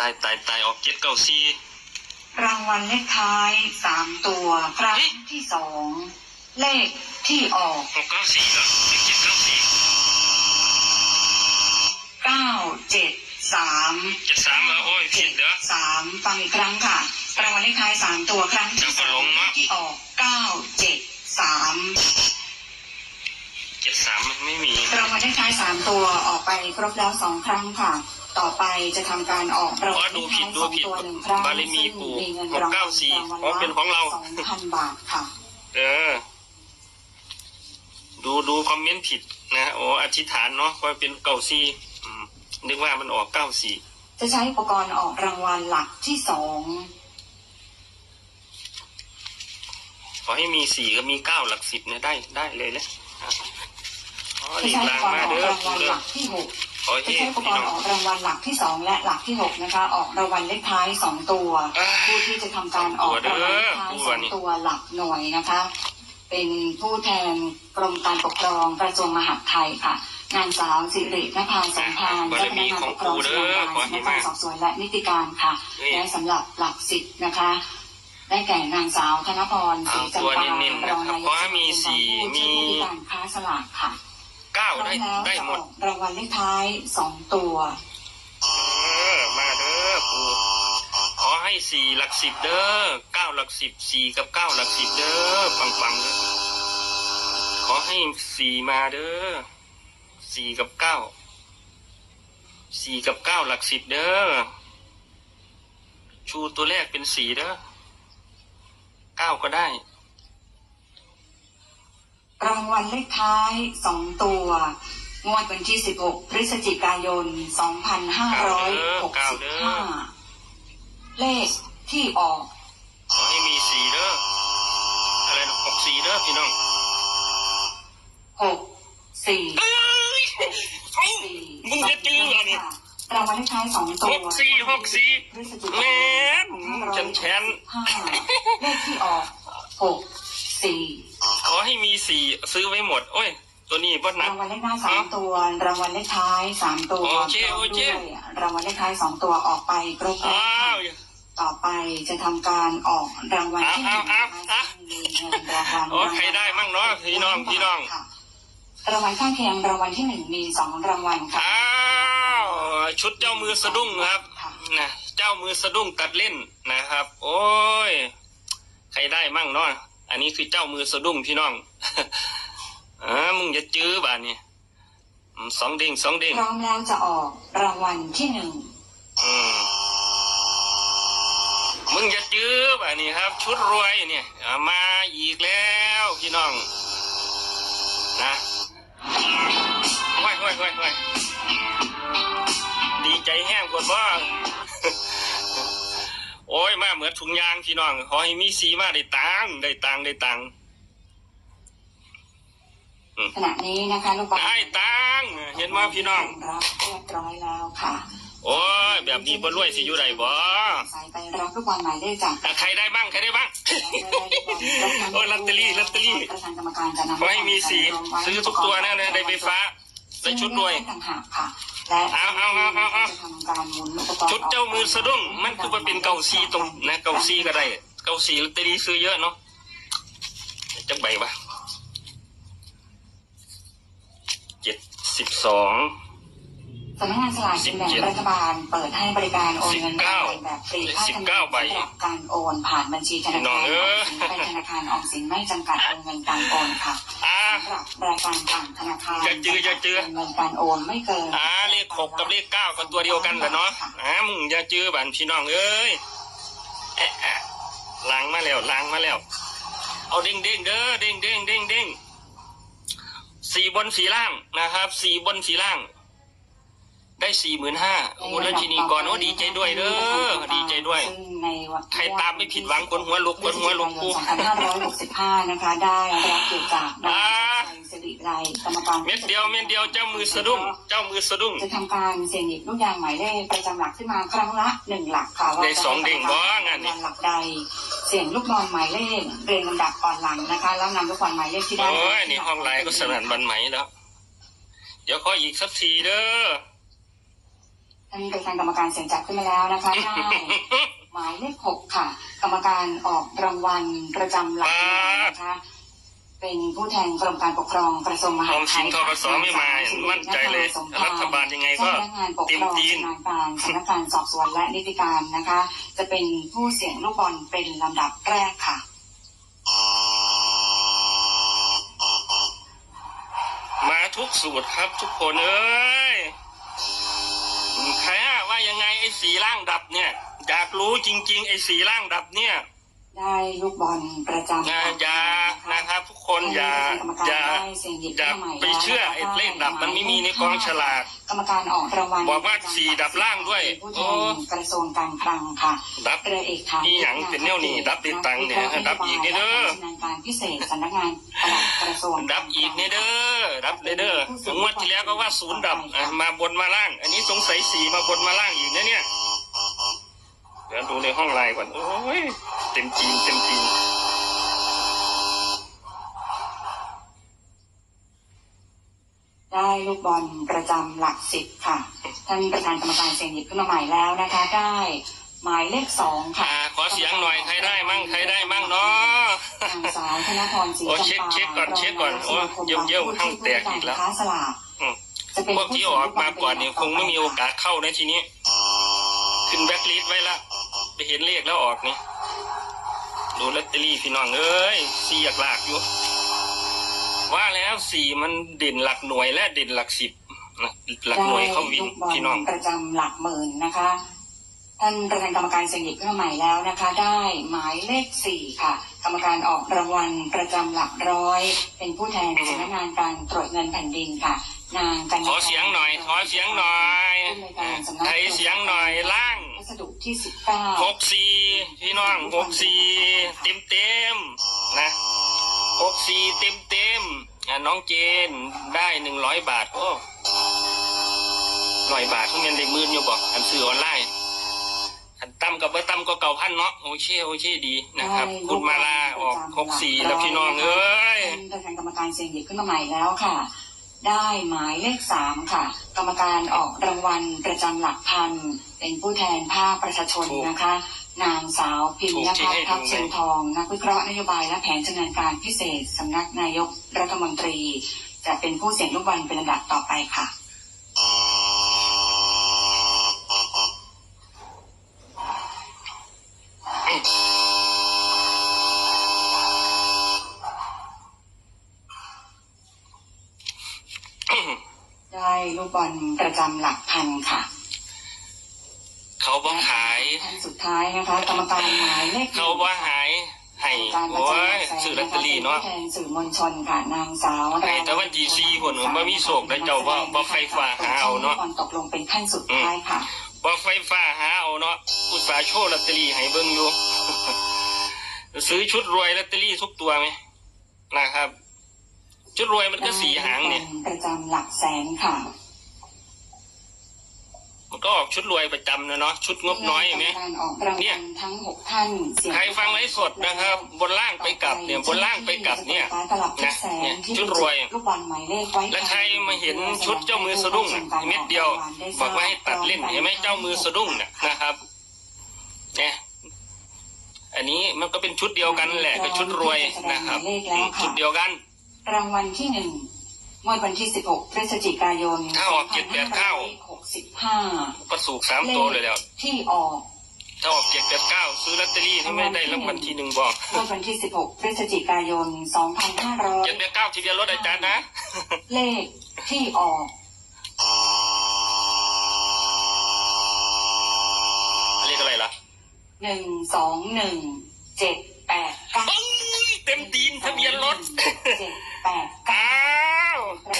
ตายตายตายออกเจ็ดเก้าสี่รางวัลเลขท้ายสามตัวครั้งที่สองเลขที่ออกหกเก้าสี่เหรอหรือเจ็ดเก้าสี่เก้าเจ็ดสามเจ็ดสามเหรอโอ้ยผิดเหรอสามฟังอีกครั้งค่ะรางวัลเลขท้ายสามตัวครั้งที่เดี๋ยวก็สหลองงเนอะที่ออกเก้าเจ็ดสามเจ็ดสามมันไม่มีรางวัลเลขท้ายสามตัวออกไปครบแล้วสองครั้งค่ะ ต่อไปจะทำการออกรางอ๋อวัลเลดูขผิท้าดยดูสองผิดตัวหนึ่งครั้งบารมีซึ่งปู่มีเงินหกรางวัเก้าลสี่รางวัลอ๋อเป็นของเราสองพันบาทค่ะ เออ ดูดูคอมเมนต์ผิดนะโอ้อธิษฐานเนาะว่าเป็นเก้าสี่อืมนึกว่ามันออกเก้าสี่จะใช้อุปกรณ์ออกรางวัลหลักที่สองขอให้มีสี่ก็มีเก้าหลักสิบเนี่ยได้ได้เลยเลยอะอ๋อจะลีกใช้อุลาปงกรณ์มาออกเด้อรางวัลเด้หอลักที่หก ขอจะให้ใช้อุปกพี่รน้ณ์องออกรางวัลหลักที่สองและหลักที่หกนะคะ ออกรางวัลเลขท้ายสองตัวอ่าผู้ที่จะทำการออกรางวัลเลขท้ายตัสวองเด้อตัวหลักหน่วยนะคะ เป็นผู้แทนกรมการปกครองกระทรวงมหาดไทยค่ะนางสาวสิรินภาสมพานบารเจ้าพมีนักงานขอปงกครองปู่ส่วนเด้กอลางขอให้สำนักงามานสอบสวนและนิติการค่ะนี่และสำหรับหลักสิบนะคะ ได้แก่นางสาวธนพรศรีจำเอาตัวปาเน้นๆนะครับรองนายกขอให้มีสมาคมสี่ผู้ช่วยมีผู้การค้าสลากค่ะเก้าพร้อได้มแล้วได้จะหมอดอกรางวัลเลขท้ายสองตัว เออมาเด้อปู่ขอให้สี่หลักสิบเด้อเก้าหลักสิบสี่กับเก้าหลักสิบเด้อปังปังๆเด้อขอให้สี่มาเด้อสี่กับเก้าสี่กับเก้าหลักสิบเด้อชูตัวแรกเป็นสี่เด้อเก้าก็ได้ รางวัลเลขท้ายสองตัว งวดวันที่ 16 พฤศจิกายน 2565 เลขที่ออกขอให้มีสี่เด้ออะไรนะหกสี่เด้อพี่น้อง6 4เอ้ยเอ้า4มึงจะจื้อเหรอเนี่ยรางวัลเลขท้ายสองตัวหกสี่หกสี่พฤศจิกายนแม่นฉันแค้น2565เลขที่ออก6 4ขอให้มีสี่ซื้อไว้หมด โอ้ย ตัวนี้บ่หนัรากงวัลเลขหน้าสามตัว รางวัลเลขท้ายสามตัวโอเคพร้มโอเคด้วยรางวัลเลขท้ายสองตัวออกไปครบแล้วอ้าค่ะวต่อไปจะทำการออกรางวัลที่หนึ่งเอาเอาเอามีเงินรางวัลโอ้ใครได้มั่งเนาะพี่น้องพี่น้องค่ะรางวัลข้างเคียงรางวัลที่หนึ่งมีสองรางวัลค่ะอ้าวชุดเจ้ามือสะดุ้งครับนะเจ้ามือสะดุ้งตัดเล่นนะครับ โอ้ย ใครได้มั่งเนาะ อันนี้คือเจ้ามือสะดุ้งพี่น้องอ่ามึงจะจื้อบ้านนี่อืมสองเด้งสองเด้งพร้อมแล้วจะออกรางวัลที่หนึ่งอืมมึงจะจื้อบ้านนี้ครับ ชุดรวยเนี่ยอ่ามาอีกแล้วพี่น้อง นะห้อยห้อยห้อยห้อยดีใจแห้งกว่าบ้างโอ้ย มาเหมือนถุงยางพี่น้องขอให้มีสีมาได้ตังค์ได้ตังค์ได้ตังค์ขณะนี้นะคะลูกบอลได้ตังค์เห็นมาพี่น้องรับเรียบร้อยแล้วค่ะ โอ้ยแบบนี้บ่รวยสิอยู่ได้บ่สายไปรับลูกบอลหมายเลขจากอะใครได้บ้างใครได้บ้างโอ้ยลอตเตอรี่ลอตเตอรี่ประธานกรรมการจะนำขอให้มีสีซื้อทุกตัวนะนะได้ไฟฟ้าได้ชุดรวยต่างหากค่ะ และเอาเอาเอาเอาเอาจะทำการหมุนอุปกรณ์ชุดเจ้ามือสะดุ้งมันคือว่าเป็นเกาซีตรงนะเกาซีก็ได้ เกาซีลอตเตอรี่ซื้อเยอะเนาะจักใบวะเจ็ดสิบสองสำนักงานสลากกินแบ่งรัฐบาลเปิดให้บริการโอนเงินสิบเก้แบบฟรีค่าธรรมเนียมสำหรับการโอนผ่านบัญชีธนาคารออมสินไปธนาคารออมสินไม่จำกัดวงเงินการโอนค่ะ หรับรายการต่างธนาคารจะจื้อจะจื้อเงินการโอนไม่เกินอ่าเลขหกกับเลขเก้าก็ตัวเดียวกันแหละเนาะอ่ามึงอย่าจื้อบันพี่น้องเอ้ยแอะแอะล้างมาแล้วล้างมาแล้ว เอาเด้งเด้งๆเด้อเด้งเด้งเด้งเด้งสี่บนสีล่างนะครับสี่บนสีล่าง ได้สี่หมื่นห้าโอ้โหแล้วทีนี้ก่อนโอ้ดีใจด้วยเด้อดีใจด้วยซึ่งในวันใครตามไม่ผิดหวังคนหัวลุกคนหัวลุกกู2565 นะคะ ได้รับเกียรติจากนายชัยสิริไรกรรมการเม็ดเดียวเม็ดเดียวเจ้ามือสะดุ้งเจ้ามือสะดุ้งจะทำการเสี่ยงหยิบลูกยางหมายเลขประจำหลักขึ้นมาครั้งละหนึ่งหลักค่ะว่าได้สองเด้งบ่งานนี้หลักใดเสี่ยงลูกบอลหมายเลขเรียงลำดับก่อนหลังนะคะ แล้วนำลูกบอลหมายเลขที่ได้โอ้ยนี่ห้องไลน์ก็สนั่นบันไหมแล้วเดี๋ยวขออีกสักทีเด้อ ท่านประธานกรรมการเสียงจับขึ้นมาแล้วนะคะได้หมายเลขหกค่ะ กรรมการออกรางวัลประจำหลักหน่วยนะคะ เป็นผู้แทนกรมการปกครองกระทรวงมอหาอดมไทสินยทกสไม่มามั่นใจเลยรัฐบาลยังไงก็เจ้าพนักงานปกเต็คมรองตีนชำนาญการสำนักงานสอบสวนและนิติการนะคะ จะเป็นผู้เสี่ยงลูกบอลเป็นลำดับแรกค่ะมาทุกสูตรครับทุกคนเอ้ย สีร่างดับเนี่ยอยากรู้จริง ๆ ไอ้สีร่างดับเนี่ย ได้ลูกบอลประจำ อย่าอย่า นะครับ ทุกคนอย่าอย่าอย่าไปเชื่อไอ้เลขดับมันไม่มีในกองฉลากกรรมการออกรางวัลบอกว่าสี่ดับล่างด้วยผู้แทนกระทรวงการคลังค่ะดับเรือเอกค่ะนี่หยังเป็นแนวนี้ดับติดตังค์เนี่ยดับอีกเนี่ยเด้อชำนาญการพิเศษสำนักงานปลัดกระทรวงดับอีกเนี่ยเด้อดับเลยเด้องวดที่แล้วก็ว่าศูนย์ดับอะมาบนมาล่าง อันนี้สงสัยสี่มาบนมาล่างอีกนะเนี่ยเดี๋ยวดูในห้องไลน์ก่อนโอ้ยเต็มจีนเต็มจีน ได้ลูกบอลประจำหลักสิบค่ะ ท่านประธานกรรมการเสียงหยิบขึ้นมาใหม่แล้วนะคะ ได้หมายเลขสองค่ะ อ่าขอเสียงหน่อยใครได้มั่งใครได้มั่งเนาะ นางสาวธนพรศรีโอ้จำปาเช็คเช็คก่อนเช็คก่อนโอ้เยี่ยมๆห้องแตกอีกแล้ว ค้าสลากอืมจะเป็นพวกที่ออกมาก่อนเนี่ยคงไม่มีโอกาสเข้านะทีนี้ ขึ้นแบ็คลิสต์ไว้ละ ไปเห็นเลขแล้วออกนี่ ดูลอตเตอรี่พี่น้องเอ้ยสี่หลักหลากอยู่ ว่าแล้วสี่มันเด่นหลักหน่วยและเด่นหลักสิบนะหลักหน่วยเข้าวินได้ลูกบอลพี่น้องประจำหลักหมื่นนะคะท่านประธานกรรมการเสียงหยิบขึ้นมาใหม่แล้วนะคะ ได้หมายเลขสี่ค่ะ กรรมการออกรางวัลประจำหลักร้อย เป็นผู้แทนสำนักงานการตรวจเงินแผ่นดินค่ะ นางกัญญาขอเสียงหน่อยขอเสียงหน่อยใครเสียงหน่อยล่างวัสดุที่สิบเก้าหกสี่พี่น้องหกสี่เต็มเต็มๆนะ หกสี่เต็มเต็มๆอะน้องเจนได้หนึ่งร้อยบาท โอ้ร้อยบาททุกเงินได้หมื่นอยู่บอกอันซื้อออนไลน์อันตั้มกับเบอร์ตั้มก็เก่าพันเนาะโอเคโอเคดีนะครับ คุณมาลาออกหกสี่แล้วพี่น้องเอ้ยท่านประธานกรรมการเสียงหยิบขึ้นมาใหม่แล้วค่ะ ได้หมายเลขสามค่ะ กรรมการออกรางวัลประจำหลักพันเป็นผู้แทนภาคประชาชนนะคะ นางสาวพิมพ์นภัทรทัพเชียงทอง นักวิเคราะห์นโยบายและแผนชำนาญการพิเศษสำนักนายกรัฐมนตรี จะเป็นผู้เสี่ยงลูกบอลเป็นลำดับต่อไปค่ะได้ลูกบอลประจำหลักพันค่ะ เขาบ่ขายท่าน สุดท้ายนะคะ กรรมการหมายเลขหนึ่งเขาบ่หายให้การประโอ้จำหลัยกแสนซื้อลอตเตอรี่เนาะแทนสื่อมวลชนค่ะนางสาวให้แต่ว่า GC คนอื่นบ่มีโศกแล้วเจ้าบ่บ่ไฟฟ้าหาเอาเนาะก่อนตกลงเป็นขั้นสุดท้ายค่ะบอกไฟฟ้าหาเอาเนาะอุตสาห์โชว์ลอตเตอรี่ให้เบิ่งอยู่ซื้อชุดรวยลอตเตอรี่ทุกตัวไหมนะครับ ชุดรวยมันก็สีหางเนี่ยประจำหลักแสนค่ะ มันก็ออกชุดรวยประจำนะเนาะชุดงบน้อยไหมการออกรางเนี่วัยลทั้งหกท่านเสียใครฟังไลฟ์สดนะครับ บนล่างไปกลับเนี่ยบนล่างไปกลับเนี่ย ตลับทุกแสเนี่ยที่ชุดรวย ลูกบอลหมายเลขไว้แล้วใครมาเห็นชุดเจ้ามือสะดุ้งน่ะเม็ดเดียวบอกว่าให้ตัดเล่นเห็นไหมเจ้ามือสะดุ้งน่ะนะครับเนี่ยอันนี้มันก็เป็นชุดเดียวกันแหละเป็นชุดรวยนะครับอืมชุดเดียวกัน รางวัลที่หนึ่ง งวดวันที่ 16 พฤศจิกายนาออกเจ็ก้า 2565ก็สูก3ตัวเลยแล้ว ที่ออกถ้าออก7 8 9ซื้อลอตเตอรี่ถ้าไม่ได้รางวัลที่หนึ่งบอกงวดวันที่ 16 พฤศจิกายน เจ็ดแปดเก้าทีเดียวลดอาจารย์นะเลขที่ออก เรียกอะไรล่ะ1 2 1 7 8 9 เอ้ยเต็มดีนทะเบียนรถ 7 8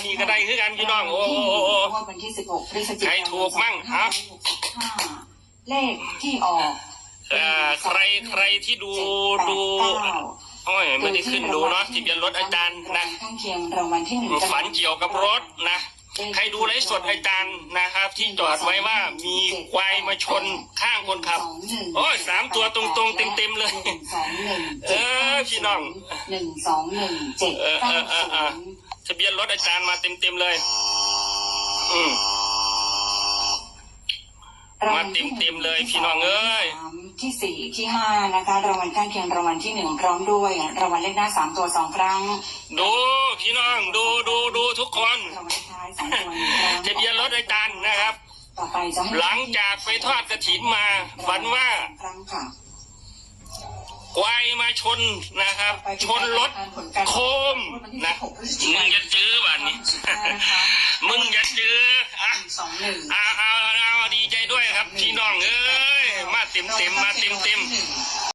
นนี้ก็ได้คือกันพี่น้องโอ้โหงวดวันที่สิบหกพฤศจิกายนใครถูกมั่งฮะห้าเลขที่ออกเอ่อใครใครที่ดูดูโอ้ยไม่ได้ขึ้นดูเนาะทะเบียนรถอาจารย์นะข้างเคียงรางวัลที่หนึ่งฝันเกี่ยวกับรถนะใครดูไลฟ์สดอาจารย์นะครับ ที่จอดไว้ว่ามีควายมาชนข้างคนขับ โอ้ยสามตัวตรงๆเต็มๆเลยหนึ่งสองหนึ่งเออพี่น้องหนึ่งสองหนึ่งเจ็ดเออเอเก้าอเอศูอเออนย์ทะเบียนรถอาจารย์มาเต็มๆเลย อืมมาเต็มเต็มๆเลยพี่น้องเอ้ยสามที่สี่ที่ห้านะคะรางวัลข้างเคียงรางวัลที่หนึ่งพร้อมด้วยรางวัลเลขหน้าสามตัวสองครั้ง ดูพี่น้องดูดูดูทุกคนรางวัลเลขท้ายสามตัวหนึ่งครั้งทะเบียนรถอาจารย์นะครับต่อไปจะให้หลังจากไปทอดกระถินมาฝันว่า ครั้งค่ะควายมาชนนะครับ ชนรถโคมนะมึงจะจื้อบ้านนี้ มึงจะจื้ออะสองหนึ่งเอาเอาเอาดีใจด้วยครับพี่น้องเอ้ยมาเต็มเต็มๆมาเต็มเต็มๆ